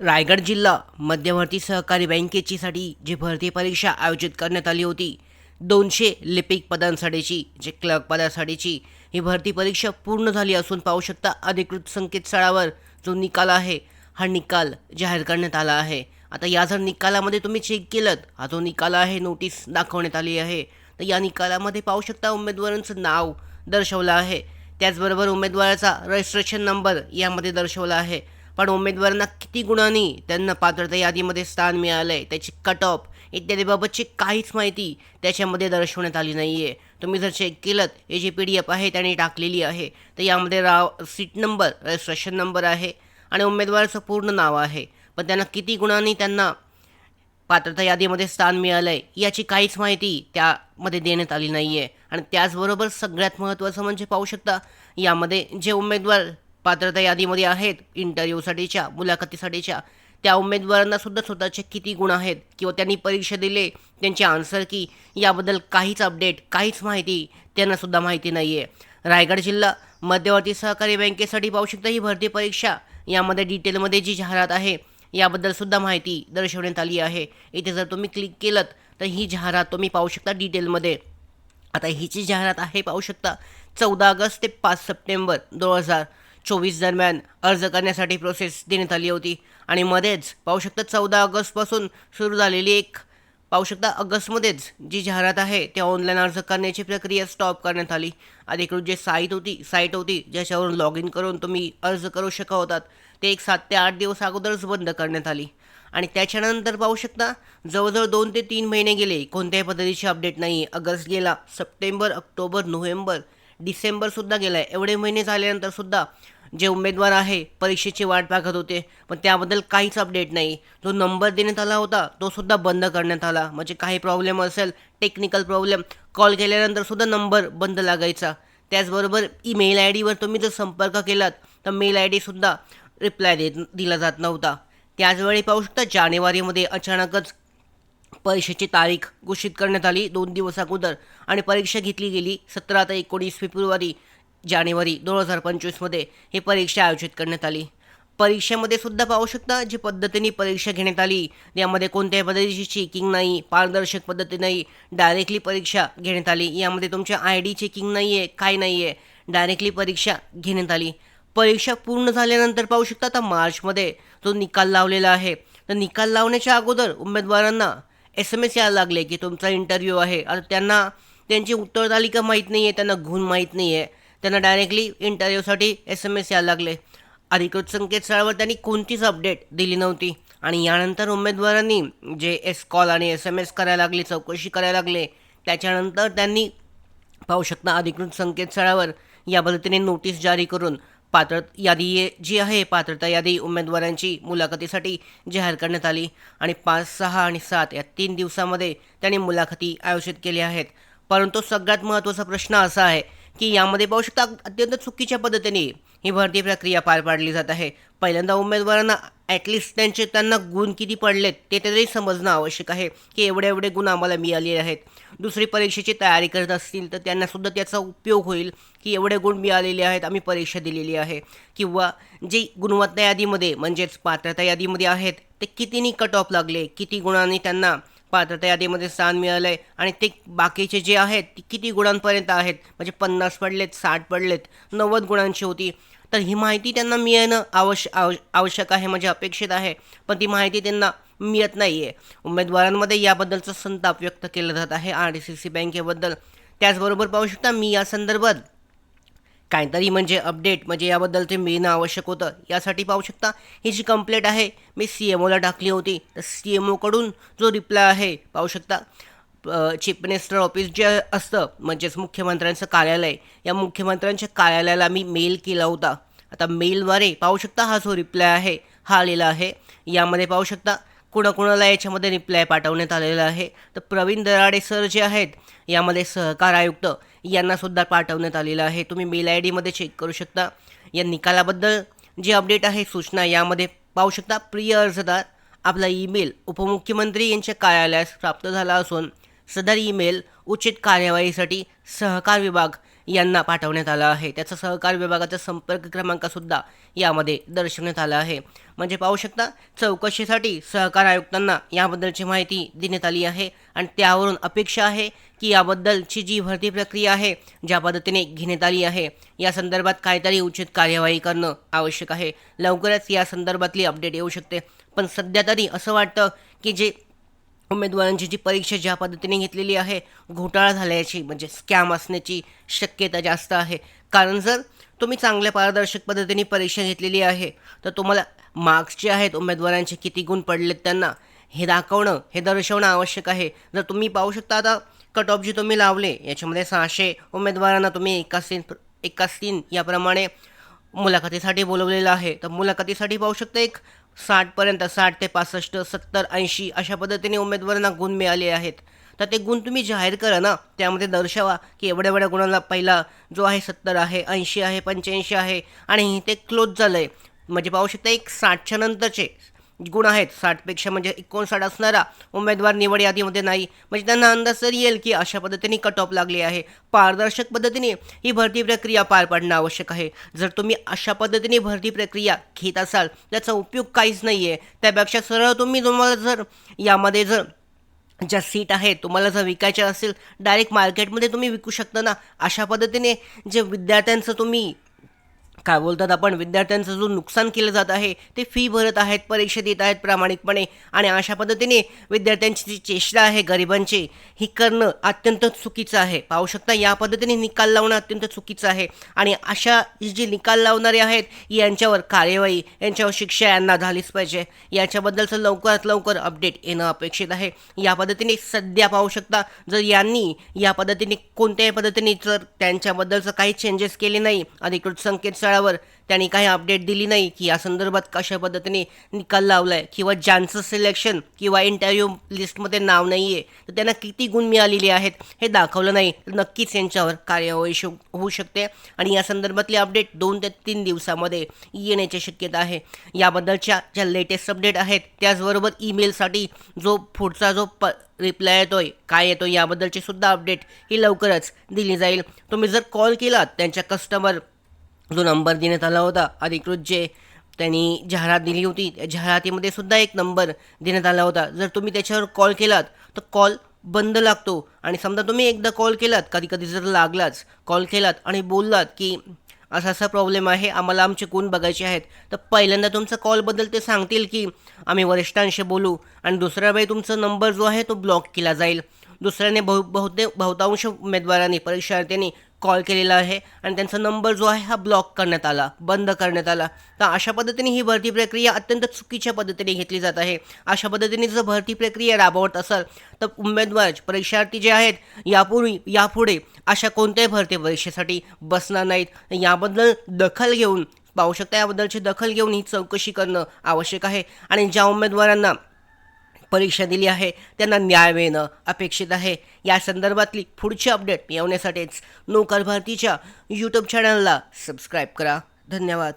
रायगड जिल्हा मध्यवर्ती सहकारी बँकेचीसाठी जी भरती परीक्षा आयोजित करण्यात आली होती दोनशे लिपिक पदांसाठीची जे क्लर्क पदासाठीची ही भरती परीक्षा पूर्ण झाली असून पाहू शकता अधिकृत संकेतस्थळावर जो निकाल आहे हा निकाल जाहीर करण्यात आला आहे. आता या जर निकालामध्ये तुम्ही चेक केलं हा जो निकाल आहे नोटीस दाखवण्यात आली आहे तर या निकालामध्ये पाहू शकता उमेदवारांचं नाव दर्शवलं आहे. त्याचबरोबर उमेदवाराचा रजिस्ट्रेशन नंबर यामध्ये दर्शवला आहे. पण उमेदवारांना किती गुणांनी त्यांना पात्रता यादीमध्ये स्थान मिळालं आहे त्याची कट ऑफ इत्यादीबाबतची काहीच माहिती त्याच्यामध्ये दर्शवण्यात आली नाही आहे तुम्ही जर चेक केलं हे जी पी डी एफ आहे त्याने टाकलेली आहे तर यामध्ये राव सीट नंबर रजिस्ट्रेशन नंबर आहे आणि उमेदवाराचं पूर्ण नाव आहे. पण त्यांना किती गुणांनी त्यांना पात्रता यादीमध्ये स्थान मिळालं आहे याची काहीच माहिती त्यामध्ये देण्यात आली नाही आहे आणि त्याचबरोबर सगळ्यात महत्त्वाचं म्हणजे पाहू शकता यामध्ये जे उमेदवार पात्रता यादीमध्ये आहेत. इंटरव्ह्यूसाठीच्या मुलाखतीसाठीच्या. त्या उमेदवारांना सुद्धा स्वतःचे किती गुण आहेत किंवा त्यांनी परीक्षा दिले त्यांचे आन्सर की याबद्दल काहीच अपडेट काहीच माहिती त्यांना सुद्धा माहिती नाही आहे रायगड जिल्हा मध्यवर्ती सहकारी बँकेसाठी पाहू शकता ही भरती परीक्षा. यामध्ये डिटेलमध्ये जी जाहिरात आहे याबद्दल सुद्धा माहिती दर्शवण्यात आली आहे. इथे जर तुम्ही क्लिक केलं तर ही जाहिरात तुम्ही पाहू शकता डिटेलमध्ये. आता हिची जाहिरात आहे पाहू शकता चौदा ऑगस्ट ते पाच सप्टेंबर दोन हजार चोवीस दरम्यान अर्ज करण्यासाठी प्रोसेस देण्यात आली होती. आणि मध्येच पाहू शकता चौदा ऑगस्टपासून सुरू झालेली एक पाहू शकता ऑगस्टमध्येच जी जाहिरात आहे त्या ऑनलाईन अर्ज करण्याची प्रक्रिया स्टॉप करण्यात आली. अधिकृत जे साईट होती साईट होती ज्याच्यावरून लॉग इन करून तुम्ही अर्ज करू शकत होतात ते एक सात ते आठ दिवस अगोदरच बंद करण्यात आली. आणि त्याच्यानंतर पाहू शकता जवळजवळ दोन ते तीन महिने गेले कोणत्याही पद्धतीची अपडेट नाही. ऑगस्ट गेला सप्टेंबर ऑक्टोबर नोव्हेंबर डिसेंबरसुद्धा गेला आहे एवढे महिने झाल्यानंतरसुद्धा जे उमेदवार आहे परीक्षेची वाट पाहत होते. पण त्याबद्दल काहीच अपडेट नाही. जो नंबर देण्यात आला होता तो सुद्धा बंद करण्यात आला. म्हणजे काही प्रॉब्लेम असेल टेक्निकल प्रॉब्लेम कॉल केल्यानंतरसुद्धा नंबर बंद लागायचा. त्याचबरोबर ईमेल आय डीवर तुम्ही जर संपर्क केलात तर मेल आय डीसुद्धा रिप्लाय देत दिला जात नव्हता. त्याचवेळी पाहू शकता जानेवारीमध्ये अचानकच परीक्षेची तारीख घोषित करण्यात आली दोन दिवस अगोदर आणि परीक्षा घेतली गेली सतरा ते एकोणीस फेब्रुवारी जानेवारी दोन हजार पंचवीसमध्ये ही परीक्षा आयोजित करण्यात आली. परीक्षेमध्ये सुद्धा पाहू शकता जी पद्धतीने परीक्षा घेण्यात आली यामध्ये कोणत्याही पद्धतीची चेकिंग नाही पारदर्शक पद्धती नाही डायरेक्टली परीक्षा घेण्यात आली यामध्ये तुमच्या आय डी चेकिंग नाही आहे काय नाही आहे डायरेक्टली परीक्षा घेण्यात आली. परीक्षा पूर्ण झाल्यानंतर पाहू शकता आता मार्चमध्ये जो निकाल लावलेला आहे तर निकाल लावण्याच्या अगोदर उमेदवारांना एस एम एस यायला लागले की तुमचा इंटरव्ह्यू आहे. आता त्यांना त्यांची उत्तरतालिका माहीत नाही आहे त्यांना गुण माहीत नाही आहे त्यांना डायरेक्टली इंटरव्ह्यूसाठी एस एम एस यायला लागले. अधिकृत संकेतस्थळावर त्यांनी कोणतीच अपडेट दिली नव्हती. आणि यानंतर उमेदवारांनी जे एस कॉल आणि एस एम एस करायला लागले चौकशी करायला लागले त्याच्यानंतर त्यांनी पाहू शकता अधिकृत संकेतस्थळावर या पद्धतीने नोटीस जारी करून पात्र यादी जी आहे पात्रता यादी उमेदवारांची मुलाखतीसाठी जाहीर करण्यात आली आणि पाच सहा आणि सात या तीन दिवसामध्ये त्यांनी मुलाखती आयोजित केल्या आहेत. परंतु सगळ्यात महत्त्वाचा प्रश्न असा आहे की यामध्ये पाहू शकता अत्यंत चुकीच्या पद्धतीने ही भरती प्रक्रिया पार पाडली जात आहे. पहिल्यांदा उमेदवारांना ॲटलिस्ट त्यांचे त्यांना गुण किती पडलेत ते तरी समजणं आवश्यक आहे की एवढे एवढे गुण आम्हाला मिळालेले आहेत. दुसरी परीक्षेची तयारी करत असतील तर त्यांनासुद्धा त्याचा उपयोग होईल की एवढे गुण मिळालेले आहेत आम्ही परीक्षा दिलेली आहे. किंवा जे गुणवत्ता यादीमध्ये म्हणजेच पात्रता यादीमध्ये आहेत ते कितीनी कट ऑफ लागले किती गुणांनी त्यांना पात्रता यादीमध्ये स्थान मिळालं आहे आणि ते बाकीचे जे आहेत ते किती गुणांपर्यंत आहेत म्हणजे पन्नास पडलेत साठ पडलेत नव्वद गुणांची होती. तर ही माहिती त्यांना मिळणं आवश्य आव आवश्यक आहे म्हणजे अपेक्षित आहे. पण ती माहिती त्यांना मिळत नाही आहे उमेदवारांमध्ये याबद्दलचा संताप व्यक्त केला जात आहे. आर डी सी सी बँकेबद्दल त्याचबरोबर पाहू शकता मी या संदर्भात. काहीतरी म्हणजे अपडेट म्हणजे याबद्दल ते मिळणं आवश्यक होतं यासाठी पाहू शकता. ही जी कंप्लेंट आहे मी सी एम ओला टाकली होती. तर सी एम ओकडून जो रिप्लाय आहे पाहू शकता. चीफ मिनिस्टर ऑफिस जे असतं म्हणजेच मुख्यमंत्र्यांचं कार्यालय या मुख्यमंत्र्यांच्या कार्यालयाला मी मेल केला होता. आता मेलद्वारे पाहू शकता हा जो रिप्लाय आहे हा आलेला आहे. यामध्ये पाहू शकता कुणाकुणाला याच्यामध्ये रिप्लाय पाठवण्यात आलेला आहे. तर प्रवीण दराडे सर जे आहेत यामध्ये सहकार आयुक्त यांनासुद्धा पाठवण्यात आलेलं आहे. तुम्ही मेल आय डीमध्ये चेक करू शकता. या निकालाबद्दल जी अपडेट आहे सूचना यामध्ये पाहू शकता. प्रिय अर्जदार आपला ईमेल उपमुख्यमंत्री यांच्या कार्यालयास प्राप्त झाला असून सदर ईमेल उचित कार्यवाहीसाठी सहकार विभाग यांना पाठवण्यात आला आहे. त्याचा सहकार विभागाचा संपर्क क्रमांकसुद्धा यामध्ये दर्शवण्यात आला आहे. म्हणजे पाहू शकता चौकशीसाठी सहकार आयुक्तांना याबद्दलची माहिती देण्यात आली आहे आणि त्यावरून अपेक्षा आहे की याबद्दलची जी भरती प्रक्रिया आहे ज्या पद्धतीने घेण्यात आली आहे या संदर्भात काहीतरी उचित कार्यवाही करणं आवश्यक आहे. लवकरच या संदर्भातली अपडेट येऊ शकते. पण सध्या तरी असं वाटतं की जे उमेदवारांची जी परीक्षा ज्या पद्धतीने घेतलेली आहे घोटाळा झाल्याची म्हणजे स्कॅम असण्याची शक्यता जास्त आहे. कारण जर तुम्ही चांगल्या पारदर्शक पद्धतीने परीक्षा घेतलेली आहे तर तुम्हाला मार्क्स जे आहेत उमेदवारांचे किती गुण पडलेत त्यांना हे दाखवणं हे दर्शवणं आवश्यक आहे. जर तुम्ही पाहू शकता आता कट ऑफ जी तुम्ही लावले याच्यामध्ये सहाशे उमेदवारांना तुम्ही एकाच तीन एकाच तीन याप्रमाणे मुलाखतीसाठी बोलवलेलं आहे. तर मुलाखतीसाठी पाहू शकता एक साठपर्यंत साठ ते पासष्ट सत्तर ऐंशी अशा पद्धतीने उमेदवारांना गुण मिळाले आहेत. तर ते गुण तुम्ही जाहीर करा ना त्यामध्ये दर्शवा की एवढ्या एवढ्या गुणांना पहिला जो आहे सत्तर आहे ऐंशी आहे पंच्याऐंशी आहे आणि ते क्लोज झालं आहे म्हणजे पाहू शकता एक साठच्या नंतरचे गुण आहेत. साठपेक्षा म्हणजे एकोणसाठ असणारा उमेदवार निवड यादीमध्ये नाही. म्हणजे त्यांना अंदाज तरी येईल की अशा पद्धतीने कट ऑफ लागले आहे. पारदर्शक पद्धतीने ही भरती प्रक्रिया पार पाडणं आवश्यक आहे. जर तुम्ही अशा पद्धतीने भरती प्रक्रिया घेत असाल त्याचा उपयोग काहीच नाही आहे त्यापेक्षा सरळ तुम्ही तुम्हाला जर यामध्ये जर ज्या सीट आहेत तुम्हाला जर विकायच्या असेल डायरेक्ट मार्केटमध्ये तुम्ही विकू शकता ना. अशा पद्धतीने जे विद्यार्थ्यांचं तुम्ही काय बोलतात आपण विद्यार्थ्यांचं जो नुकसान केलं जात आहे ते फी भरत आहेत परीक्षा देत आहेत प्रामाणिकपणे. आणि अशा पद्धतीने विद्यार्थ्यांची जी चेष्टा आहे गरिबांची ही करणं अत्यंत चुकीचं आहे. पाहू शकता या पद्धतीने निकाल लावणं अत्यंत चुकीचं आहे. आणि अशा जे निकाल लावणारे आहेत यांच्यावर कार्यवाही यांच्यावर शिक्षा यांना झालीच पाहिजे. याच्याबद्दलचं लवकरात लवकर अपडेट येणं अपेक्षित आहे. या पद्धतीने सध्या पाहू शकता जर यांनी या पद्धतीने कोणत्याही पद्धतीने जर त्यांच्याबद्दलचं काही चेंजेस केले नाही अधिकृत संकेतस्थळावर त्यांनी काही अपडेट दिली नाही की या संदर्भात कशा पद्धतीने निकाल लावला आहे किंवा ज्यांचं सिलेक्शन किंवा इंटरव्ह्यू लिस्टमध्ये नाव नाही आहे तर त्यांना किती गुण मिळालेले आहेत हे दाखवलं नाही. तर नक्कीच यांच्यावर कार्यवाही शो होऊ शकते. आणि या संदर्भातली अपडेट दोन ते तीन दिवसामध्ये येण्याची शक्यता आहे. याबद्दलच्या ज्या लेटेस्ट अपडेट आहेत त्याचबरोबर ईमेलसाठी जो पुढचा जो प रिप्लाय येतोय काय येतोय याबद्दलची सुद्धा अपडेट ही लवकरच दिली जाईल. तुम्ही जर कॉल केलात त्यांच्या कस्टमर जो नंबर देण्यात आला होता अधिकृत जे त्यांनी जाहिरात दिली होती त्या जाहिरातीमध्ये सुद्धा एक नंबर देण्यात आला होता. जर तुम्ही त्याच्यावर कॉल केलात तर कॉल बंद लागतो. आणि समजा तुम्ही एकदा कॉल केलात कधी कधी जर लागलाच कॉल केलात आणि बोललात की असा असा प्रॉब्लेम आहे आम्हाला आमचे गुण बघायचे आहेत तर पहिल्यांदा तुमचा कॉलबद्दल ते सांगतील की आम्ही वरिष्ठांशी बोलू आणि दुसऱ्या वेळी तुमचा नंबर जो आहे तो ब्लॉक केला जाईल. दुसऱ्याने बहु बहुतेक बहुतांश उमेदवारांनी परीक्षार्थ्यांनी कॉल केलेला आहे आणि त्यांचा नंबर जो आहे हा ब्लॉक करण्यात आला बंद करण्यात आला. तर अशा पद्धतीने ही भरती प्रक्रिया अत्यंत चुकीच्या पद्धतीने घेतली जात आहे. अशा पद्धतीने जर भरती प्रक्रिया राबवत असाल तर उमेदवार परीक्षार्थी जे आहेत यापूर्वी यापुढे अशा कोणत्याही भरती परीक्षेसाठी बसणार नाहीत. याबद्दल दखल घेऊन पाहू शकता याबद्दलची दखल घेऊन ही चौकशी करणं आवश्यक आहे. आणि ज्या उमेदवारांना परीक्षा दिली आहे. त्यांना न्याय मिळणं अपेक्षित आहे. या संदर्भातली पुढची अपडेट मिळवण्यासाठीच नोकर भारतीच्या यूट्यूब चॅनलला सबस्क्राईब करा. धन्यवाद.